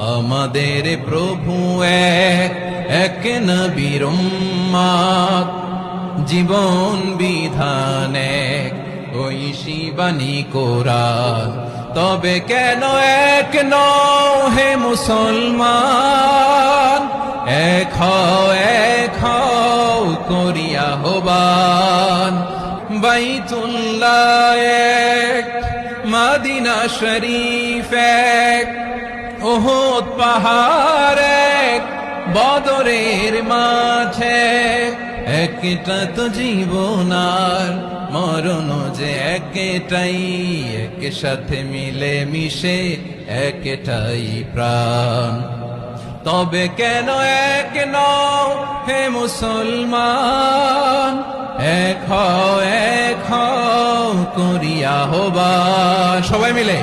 আমাদের প্রভু এক এক নবীর উম্মাদ। জীবন বিধান এক, ওই শিবানী কোরআন। তবে কেন এক নও হে মুসলমান? এক এক করিয়া হবান বাইতুল্লাহ এক, মাদিনা শরীফ এক ওহদ পাহাড় এক বদরের মাঝে। একটা তো জীবনার মরণ যে একটাই এক সাথে মিলে মিশে একটাই প্রাণ। তবে কেন এক হে মুসলমান? এক হও এক হও করিয়া হবা সবাই মিলে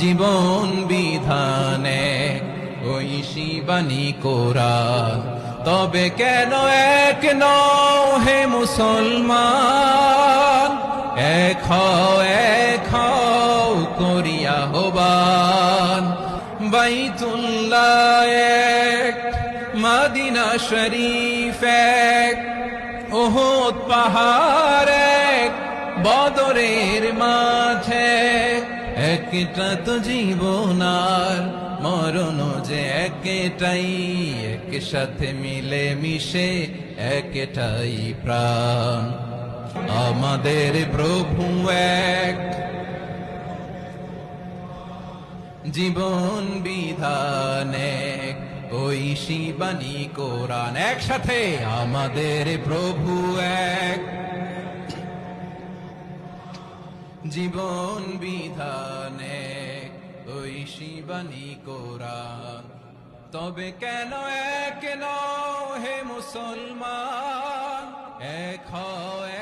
জীবন বিধানে, ওই শিবানী কোরআন তবে কেন এক নও হে মুসলমান? এক হও, এক করিয়া হবান বাইতুল্লাহ এক, মাদিনা শরীফ এক, ওহদ পাহাড় এক, বদরের মাঝে একটা তো জীবনার মরণ যে একটাই এক সাথে মিলে মিশে একটাই প্রাণ। আমাদের প্রভু এক। জীবন বিধানে ওই শিবানী কোরআন একসাথে আমাদের প্রভু এক। জীবন বিধানে ওই শিবানী কোরআন তবে কেন এক হে মুসলমান? এক এক